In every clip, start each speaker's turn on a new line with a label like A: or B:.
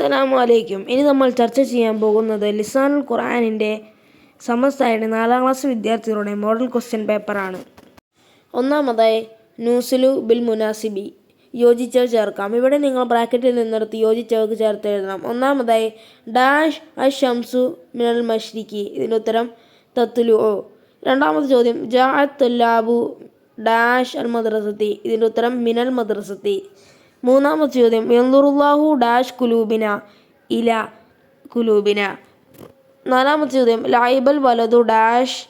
A: അസ്സലാമു അലൈക്കും ഇനി നമ്മൾ ചർച്ച ചെയ്യാൻ പോകുന്നത് ലിസാനുൽ ഖുർആാനിന്റെ സമസ്തയുടെ നാലാം ക്ലാസ് വിദ്യാർത്ഥികളുടെ മോഡൽ ക്വസ്റ്റ്യൻ പേപ്പറാണ് ഒന്നാമതായി നൂസുലു ബിൽ മുനാസിബി. യോജിച്ചവ ചേർക്കാം. ഇവിടെ നിങ്ങൾ ബ്രാക്കറ്റിൽ നിന്നെടുത്ത് യോജിച്ചവക്ക് ചേർത്ത് എഴുതണം. ഒന്നാമതായി ഡാഷ് അ ഷംസു മിനൽ മഷ്രിഖി ഇതിന്റെ ഉത്തരം തത്തുലു ഓ രണ്ടാമത്തെ ചോദ്യം ജാ തുല്ലാബു ഡാഷ് അൽ മദ്രസത്തി. ഇതിന്റെ ഉത്തരം മിനൽ മദ്രസത്തി. മൂന്നാമത്തെ ചോദ്യം. യന്ദുറുല്ലാഹു ഡാഷ് കുലൂബിന ഇല കുലൂബിന. നാലാമത്തെ ചോദ്യം. ലൈബൽ വലതു ഡാഷ്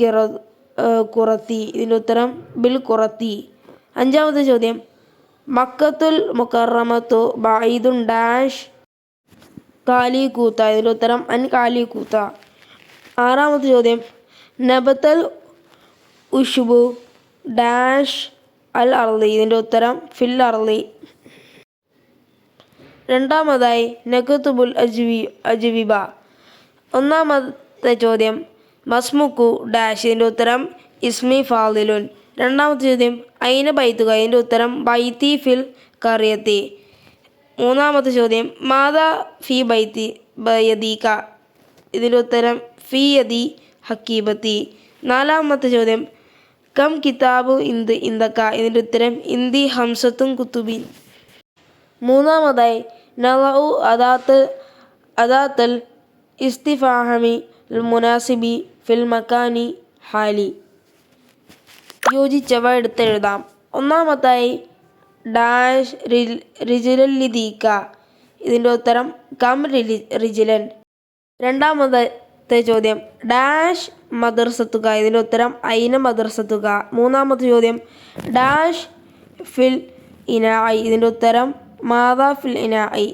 A: കിറ കുറത്തി. ഇതിന്റെ ഉത്തരം ബിൽ കുറത്തി. അഞ്ചാമത്തെ ചോദ്യം. മക്കത്തുൽ മുക്കറമത്തു ബൈദുൻ ഡാഷ് കാലി കൂത്ത. ഇതിന്റെ ഉത്തരം അൻ കാലി കൂത്ത. ആറാമത്തെ ചോദ്യം. നബത്തൽ ഉഷുബു ഡാഷ് അൽ അർലി ഇതിന്റെ ഉത്തരം ഫിൽ അർലി രണ്ടാമതായി നഖത്തുബുൽ അജ്വി അജ്വിബ. ഒന്നാമത്തെ ചോദ്യം മസ്മുക്കു ഡാഷ് ഇതിന്റെ ഉത്തരം ഇസ്മി ഫാദിലുൻ. രണ്ടാമത്തെ ചോദ്യം അയിന ബൈത്തുക ഇതിന്റെ ഉത്തരം ബൈത്തി ഫിൽ കറിയത്തി. മൂന്നാമത്തെ ചോദ്യം മാതാ ഫി ബൈത്തി ബയദീക. ഇതിന്റെ ഉത്തരം ഫി യദി ഹക്കീബത്തി. നാലാമത്തെ ചോദ്യം കം കിതാബു ഇന്ത് ഇന്ദക്ക ഇതിന്റെ ഉത്തരം ഇന്ദി ഹംസത്തും കുത്തുബിൻ. മൂന്നാമതായി നവഉ അദാത്ത് അദാത്തൽ ഇസ്തിഫാഹമി മുനാസിബി ഫിൽ മക്കാനി ഹാലി. യോജിച്ചവ എടുത്തെഴുതാം. ഒന്നാമതായി ഡാഷ് റിൽ റിജിലല്ലിദീക്ക ഇതിന്റെ ഉത്തരം കം റിജിലൻ. രണ്ടാമത്തെ ചോദ്യം. ഡാഷ് മദർസത്തുക. ഇതിന്റെ ഉത്തരം ഐന മദർസത്തുക. മൂന്നാമത്തെ ചോദ്യം. ഡാഷ് ഫിൽ ഇന ഐ. ഇതിന്റെ ഉത്തരം മാതാ ഫിൽ ഇന ഐ.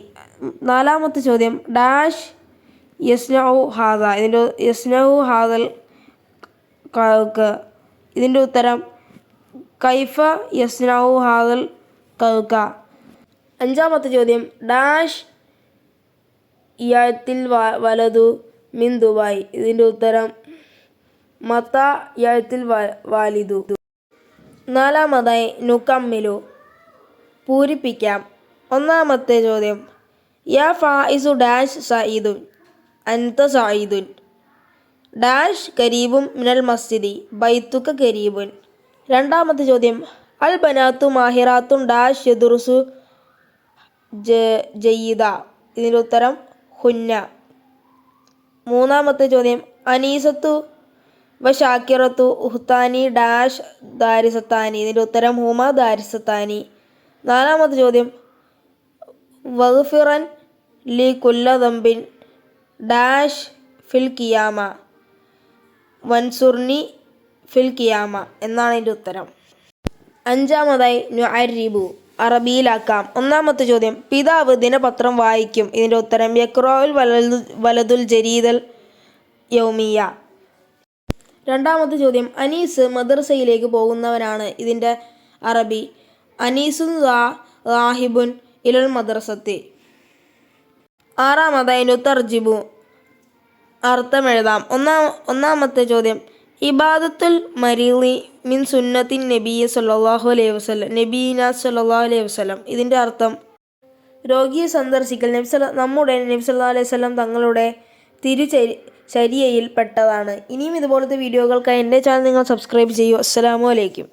A: നാലാമത്തെ ചോദ്യം. ഡാഷ് യസ്നഹു ഹാദ. ഇതിന്റെ യസ്നഹു ഹാദൽ കൗക്ക് ഇതിന്റെ ഉത്തരം കൈഫ യസ്നഹു ഹാദൽ കൗക്ക അഞ്ചാമത്തെ ചോദ്യം. ഡാഷ് ഇയാത്തിൽ വലതു മിൻ ദുബായ്. ഇതിന്റെ ഉത്തരം മത്ത യത്തിൽ വാലിദു. നാലാമതായി നുക്കമ്മിലു പൂരിപ്പിക്കാം. ഒന്നാമത്തെ ചോദ്യം. യാ ഫായിസു ഡാഷ് സയിദുൻ അൻത സായിദുൻ ഡാഷ് കരീബും മിനൽ മസ്ജിദി ബൈത്തുക്ക കരീബുൻ. രണ്ടാമത്തെ ചോദ്യം. അൽ ബനാത്തു മാഹിറാത്തുൻ ഡാഷ് യദുറുസു ജയ്യിദ ഇതിന്റെ ഉത്തരം ഹുന്ന. മൂന്നാമത്തെ ചോദ്യം. അനീസത്തു വ ഉഹ്താനി ഡാഷ് ദാരിസത്താനി. ഇതിന്റെ ഉത്തരം ഹൂമ ദാരിസത്താനി. നാലാമത്തെ ചോദ്യം. വഗ്ഫിറൻ ലി കുല്ലതമ്പിൻ ഡാഷ് ഫിൽ കിയാമ. വൻസുർണി ഫിൽ കിയാമ. എന്നാണ് ഇതിന്റെ ഉത്തരം. അഞ്ചാമതായി നുഅരിബു. അറബിയിലാക്കാം. ഒന്നാമത്തെ ചോദ്യം പിതാവ് ദിനപത്രം വായിക്കും. ഇതിന്റെ ഉത്തരം യക്രോയിൽ വലതു വലതുൽ ജരീദൽ യൗമിയ രണ്ടാമത്തെ ചോദ്യം അനീസ് മദ്രസയിലേക്ക് പോകുന്നവനാണ് ഇതിന്റെ അറബി. അനീസുൻ റാഹിബുൻ ഇലൽ മദ്രസത്തി. ആറാമതായി നുത്തർജിബു അർത്ഥമെഴുതാം ഒന്നാം ഒന്നാമത്തെ ചോദ്യം ഇബാദത്തുൽ മരീലി മിൻ സുന്നത്തിൻ നബിയെ സല്ലാഹു അലൈഹി വസ്ലം നബീന സല്ലാഹു അലൈഹി വസ്ലം ഇതിന്റെ അർത്ഥം രോഗിയെ സന്ദർശിക്കൽ നബി സല്ല നമ്മുടെ നബി സല്ലാ അലൈഹി വസ്ലം തങ്ങളുടെ തിരുചരി ചര്യയിൽ പെട്ടതാണ്. ഇനിയും ഇതുപോലത്തെ വീഡിയോകൾക്കായി എന്റെ ചാനൽ നിങ്ങൾ സബ്സ്ക്രൈബ് ചെയ്യൂ. അസ്സലാമു അലൈക്കും.